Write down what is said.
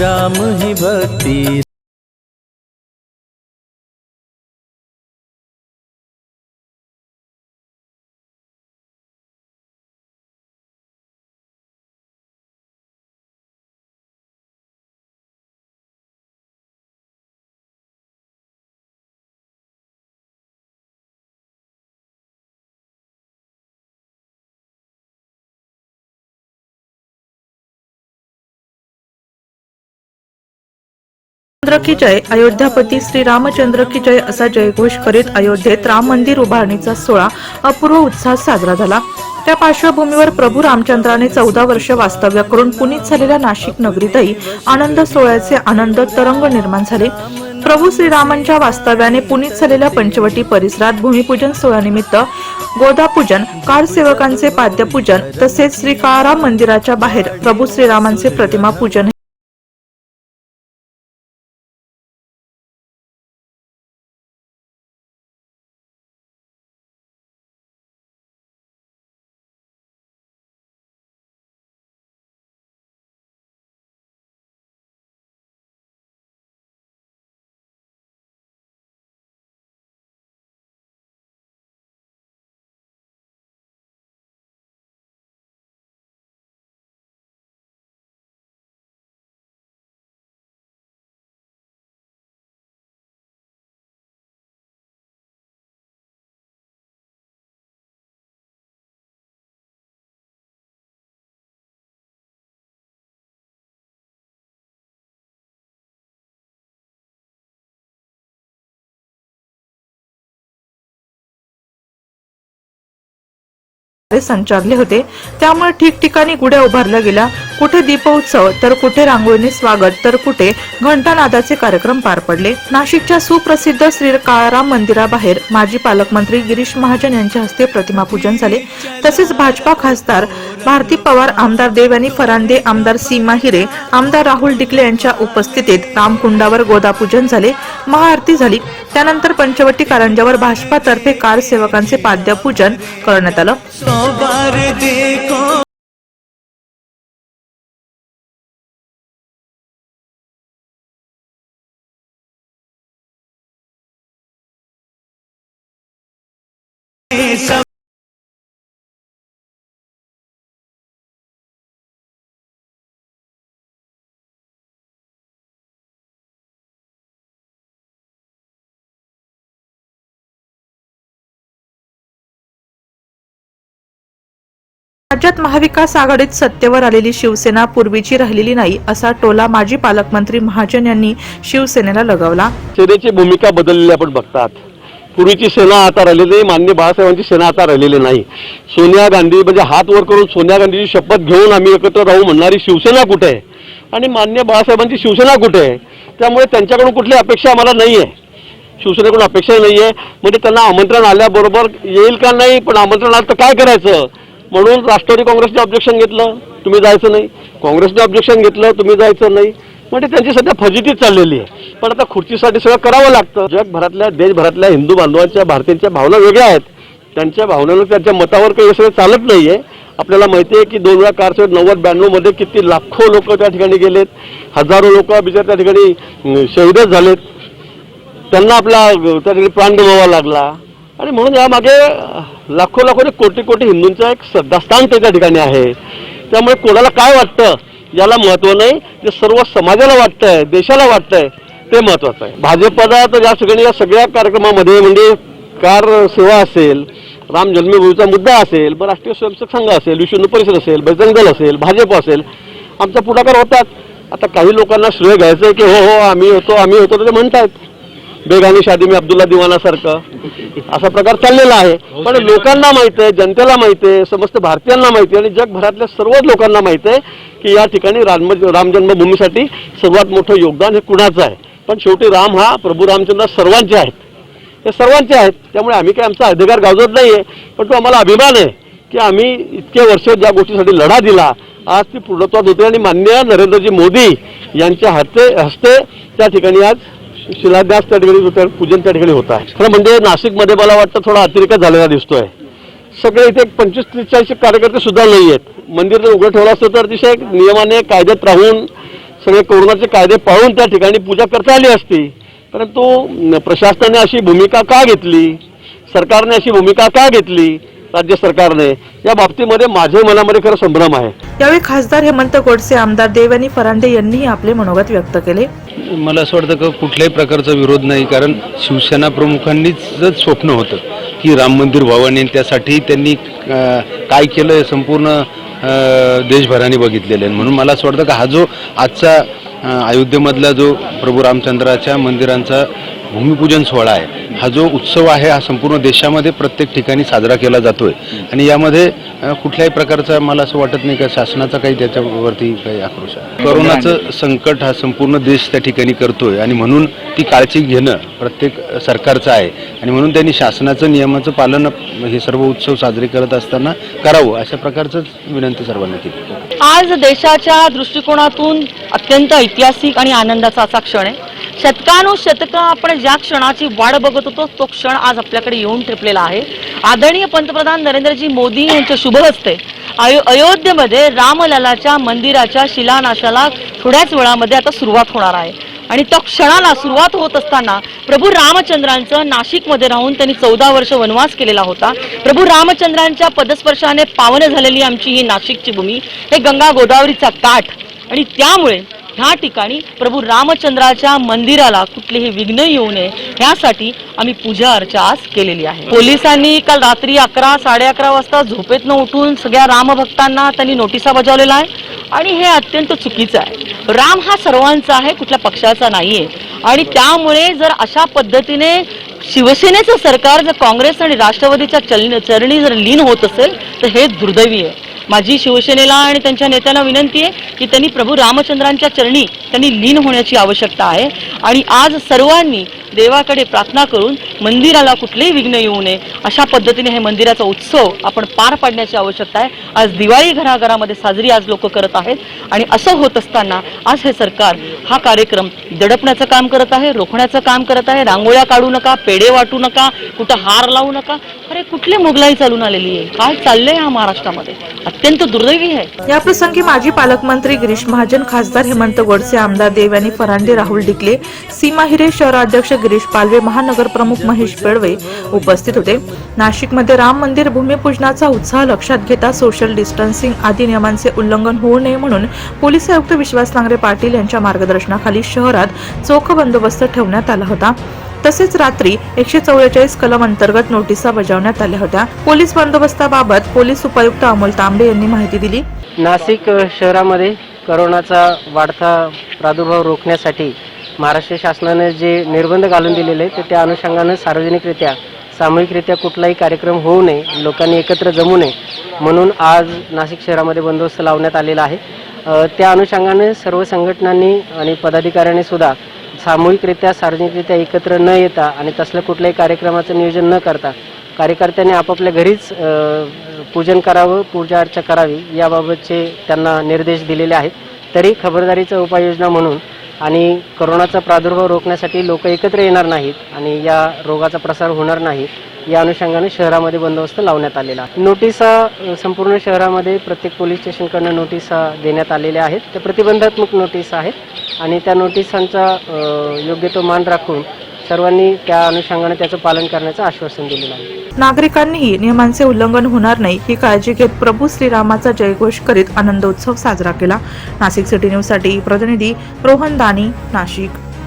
राम ही भक्ती रामचंद्र की जय अयोध्यापती श्री रामचंद्र की जय असा जयघोष करीत अयोध्येत राम मंदिर उभारणीचा सोहळा अपूर्व उत्साहात साजरा झाला. त्या पार्श्वभूमीवर प्रभू रामचंद्राने चौदा वर्ष वास्तव्य करून पुनीत झालेल्या नाशिक नगरीतही आनंद सोहळ्याचे आनंद तरंग निर्माण झाले. प्रभू श्रीरामांच्या वास्तव्याने पुनीत झालेल्या पंचवटी परिसरात भूमिपूजन सोहळ्यानिमित्त गोदापूजन कार सेवकांचे पाद्यपूजन तसेच श्री काळाराम मंदिराच्या बाहेर प्रभू श्रीरामांचे प्रतिमा पूजन संचारले होते. त्यामुळे ठिकठिकाणी गुड्या उभारल्या गेल्या. कुठे दीपोत्सव तर कुठे रांगोळीने स्वागत तर कुठे घंटानादाचे कार्यक्रम पार पडले. नाशिकच्या सुप्रसिद्ध श्री काळाराम मंदिराबाहेर माजी पालकमंत्री गिरीश महाजन यांच्या हस्ते प्रतिमा पूजन झाले. तसेच भाजपा खासदार भारती पवार आमदार देव यांनी फरांदे आमदार सीमा हिरे आमदार राहुल डिकले यांच्या उपस्थितीत रामकुंडावर गोदापूजन झाले. महाआरती झाली. त्यानंतर पंचवटी कारंजावर भाजपातर्फे कार सेवकांचे पाद्यपूजन करण्यात आलं. बार देखो। सब राज्यात महाविकास आघाडीत सत्तेवर आलेली शिवसेना पूर्वीची राहिलेली नाही असा टोला माजी पालकमंत्री महाजन यांनी शिवसेनेला लगावला. सेनेची भूमिका बदललेली आपण बघतात. पूर्वीची सेना आता राहिलेली नाही मान्य बाळासाहेबांची सेना आता राहिलेली नाही. सोनिया गांधी म्हणजे हात वर करून सोनिया गांधीची शपथ घेऊन आम्ही एकत्र राहू म्हणणारी शिवसेना कुठे आहे? आणि मान्य बाळासाहेबांची शिवसेना कुठे आहे? त्यामुळे त्यांच्याकडून कुठली अपेक्षा आम्हाला नाही आहे. शिवसेनेकडून अपेक्षा नाही आहे. म्हणजे त्यांना आमंत्रण आल्याबरोबर येईल का नाही पण आमंत्रण आलं तर काय करायचं? म्हणून राष्ट्रवादी काँग्रेसने ऑब्जेक्शन घेतलं. तुम्ही जायचं नाही. काँग्रेसने ऑब्जेक्शन घेतलं तुम्ही जायचं नाही. म्हणजे त्यांची सध्या फजितीच चाललेली आहे. पण आता खुर्चीसाठी सगळं करावं लागतं. जगभरातल्या देशभरातल्या हिंदू बांधवांच्या भारतीयांच्या भावना वेगळ्या आहेत. त्यांच्या भावनेनं त्यांच्या मतावर काही सगळं चालत नाही आहे आपल्याला माहिती आहे की दोन हजार कारशे नव्वद ब्याण्णवमध्ये किती लाखो लोक त्या ठिकाणी गेलेत. हजारो लोक बिचार त्या ठिकाणी शहीदच झालेत. त्यांना आपला त्या ठिकाणी प्राण गमवावा लागला. आणि म्हणून यामागे लाखो लाखो कोटी कोटी हिंदूंचं एक श्रद्धास्थान त्या ठिकाणी आहे. त्यामुळे कोणाला काय वाटतं याला महत्त्व नाही. जे सर्व समाजाला वाटतंय देशाला वाटतंय ते महत्त्वाचं आहे. भाजपला तर या ठिकाणी या सगळ्या कार्यक्रमामध्ये म्हणजे कार सेवा असेल राम जन्मभूमीचा मुद्दा असेल मग राष्ट्रीय स्वयंसेवक संघ असेल विश्व हिंदू परिषद असेल बजरंग दल असेल भाजप असेल आमचा पुढाकार होतात. आता काही लोकांना श्रेय घ्यायचं आहे की हो हो आम्ही होतो आम्ही होतो तर ते म्हणतात बेगानी शादी मी अब्दुल्ला दिवानासारखं. असा प्रकार चाललेला आहे. पण लोकांना माहीत आहे जनतेला माहीत आहे समस्त भारतीयांना माहिती आहे आणि जगभरातल्या सर्वच लोकांना माहीत आहे की या ठिकाणी राम राम जन्मभूमीसाठी सर्वात मोठं योगदान हे कुणाचं आहे? पण शेवटी राम हा प्रभू रामचंद्र सर्वांचे आहेत. हे सर्वांचे आहेत. त्यामुळे आम्ही काय आमचा अधिकार गाजवत नाही आहे पण तो आम्हाला अभिमान आहे की आम्ही इतके वर्ष ज्या गोष्टीसाठी लढा दिला आज ती पूर्णत्वात होते. आणि मान्य नरेंद्रजी मोदी यांच्या हस्ते हस्ते त्या ठिकाणी आज शिलान्यास त्या ठिकाणी होत आहे, पूजन त्या ठिकाणी होत आहे. खरं म्हणजे नाशिकमध्ये मला वाटतं थोडा अतिरेक झालेला दिसतोय. सगळे इथे पंचवीस त्रेचाळीस कार्यकर्ते सुद्धा नाही आहेत. मंदिर जर उघडं ठेवलं असतं तर अतिशय नियमाने कायद्यात राहून सगळे कोरोनाचे कायदे पाळून त्या ठिकाणी पूजा करता आली असती. परंतु प्रशासनाने अशी भूमिका का घेतली? सरकारने अशी भूमिका का घेतली? राज्य सरकारने या बाबतीमध्ये माझ्या मनामध्ये खरं संभ्रम आहे. यावेळी खासदार हेमंत गोडसे आमदार देवानी फरांदे यांनीही आपले मनोगत व्यक्त केले. मला असं वाटतं की कुठल्याही प्रकारचा विरोध नाही कारण शिवसेना प्रमुखांनीच स्वप्न होतं की राम मंदिर व्हावं आणि त्यासाठी त्यांनी काय केलं हे संपूर्ण देशभराने बघितलेलं आहे. म्हणून मला असं वाटतं की हा जो आजचा अयोध्येमधला जो प्रभू रामचंद्राच्या मंदिरांचा भूमिपूजन सोहळा आहे हा जो उत्सव आहे हा संपूर्ण देशामध्ये प्रत्येक ठिकाणी साजरा केला जातोय. आणि यामध्ये कुठल्याही प्रकारचा मला असं वाटत नाही का शासनाचा काही त्याच्यावरती काही आक्रोश आहे. कोरोनाचं संकट हा संपूर्ण देश त्या ठिकाणी करतोय आणि म्हणून ती काळजी घेणं प्रत्येक सरकारचं आहे. आणि म्हणून त्यांनी शासनाचं नियमाचं पालन हे सर्व उत्सव साजरे करत असताना करावं अशा प्रकारचंच विनंती सर्वांना केली. आज देशाच्या दृष्टिकोनातून अत्यंत ऐतिहासिक आणि आनंदाचा असा क्षण आहे. शतकानुशतकं आपण ज्या क्षणाची वाट बघत होतो तो क्षण आज आपल्याकडे येऊन ठेपलेला आहे. आदरणीय पंतप्रधान नरेंद्रजी मोदी यांच्या शुभ हस्ते अयो अयोध्येमध्ये रामललाच्या मंदिराच्या शिलान्यासाला थोड्याच वेळामध्ये आता सुरुवात होणार आहे. आणि त्या क्षणाला सुरुवात होत असताना प्रभू रामचंद्रांचं नाशिकमध्ये राहून त्यांनी चौदा वर्ष वनवास केलेला होता. प्रभू रामचंद्रांच्या पदस्पर्शाने पावन झालेली आमची ही नाशिकची भूमी हे गंगा गोदावरीचा काठ. आणि त्यामुळे ह्या ठिकाणी प्रभू रामचंद्राच्या मंदिराला कुठलेही विघ्न येऊ नये ह्यासाठी आम्ही पूजा अर्चा आज केलेली आहे. पोलिसांनी काल रात्री अकरा साडे अकरा वाजता झोपेतनं उठून सगळ्या रामभक्तांना त्यांनी नोटिसा बजावलेला आहे आणि हे अत्यंत चुकीचं आहे. राम हा सर्वांचा आहे कुठल्या पक्षाचा नाही आहे आणि त्यामुळे जर अशा पद्धतीने शिवसेनेचं सरकार जर काँग्रेस आणि राष्ट्रवादीच्या चल चरणी जर लीन होत असेल तर हे दुर्दैवी आहे. माझी शिवसेनेला आणि त्यांच्या नेत्यांना विनंती आहे की त्यांनी प्रभू रामचंद्रांच्या चरणी त्यांनी लीन होण्याची आवश्यकता आहे. आणि आज सर्वांनी देवाकडे प्रार्थना करून मंदिराला कुठलेही विघ्न येऊ नये. अशा पद्धतीने हे मंदिराचा उत्सव आपण पार पाडण्याची आवश्यकता आहे. आज दिवाळी घराघरामध्ये साजरी आज लोक करत आहेत. आणि असं होत असताना आज हे सरकार हा कार्यक्रम दडपण्याचं काम करत आहे रोखण्याचं काम करत आहे. रांगोळ्या काढू नका पेढे वाटू नका कुठं हार लावू नका. अरे कुठली मुघलाई चालून आलेली आहे? काय चाललंय हा महाराष्ट्रामध्ये? अत्यंत दुर्दैवी आहे. या प्रसंगी माजी पालकमंत्री गिरीश महाजन खासदार हेमंत गोडसे आमदार देव यांनी परांडे राहुल डिकले सीमा हिरे शहराध्यक्ष गिरीश पालवे महानगर प्रमुख महेश बेळवे उपस्थित होते. नाशिकमध्ये राम मंदिर भूमिपूजनाचा उत्साह लक्षात घेता सोशल डिस्टन्सिंग आदी नियमांचे उल्लंघन होऊ नये म्हणून पोलीस आयुक्त विश्वास नांगरे पाटील यांच्या मार्गदर्शनाखाली शहरात चोख बंदोबस्त ठेवण्यात आला होता. तसेच रात्री एकशे चौवेचाळीस कलम अंतर्गत नोटिसा बजावण्यात आल्या होत्या. पोलीस बंदोबस्ताबाबत पोलीस उपायुक्त अमोल तांबे यांनी माहिती दिली. नाशिक शहरामध्ये करोनाचा वाढता प्रादुर्भाव रोखण्यासाठी महाराष्ट्र शासनाने जे निर्बंध घालून दिलेले आहेत, तर त्या अनुषंगानं सार्वजनिकरित्या सामूहिकरित्या कुठलाही कार्यक्रम होऊ नये लोकांनी एकत्र जमू नये म्हणून आज नाशिक शहरामध्ये बंदोबस्त लावण्यात आलेला आहे. त्या अनुषंगाने सर्व संघटनांनी आणि पदाधिकाऱ्यांनी सुद्धा सामूहिकरित्या सार्वजनिकरित्या एकत्र न येता आणि तसल्या कुठल्याही कार्यक्रमाचं नियोजन न करता कार्यकर्त्यांनी आपापल्या घरीच पूजन करावं पूजा अर्चा करावी याबाबतचे त्यांना निर्देश दिलेले आहेत. तरी खबरदारीचा उपाययोजना म्हणून आणि करोनाचा प्रादुर्भाव रोखण्यासाठी लोक एकत्र येणार नाहीत आणि या रोगाचा प्रसार होणार नाही या अनुषंगाने शहरामध्ये बंदोबस्त लावण्यात आलेला आहे. नोटिसा संपूर्ण शहरामध्ये प्रत्येक पोलीस स्टेशनकडनं नोटिसा देण्यात आलेल्या आहेत. त्या प्रतिबंधात्मक नोटीस आहेत आणि त्या नोटिसांचा योग्य तो मान राखून सर्वांनी त्या अनुषंगाने त्याचं पालन करण्याचं आश्वासन दिलेलं आहे. नागरिकांनीही नियमांचे उल्लंघन होणार नाही ही काळजी घेत प्रभू श्रीरामाचा जयघोष करीत आनंदोत्सव साजरा केला. नाशिक सिटी न्यूजसाठी प्रतिनिधी रोहन दानी नाशिक.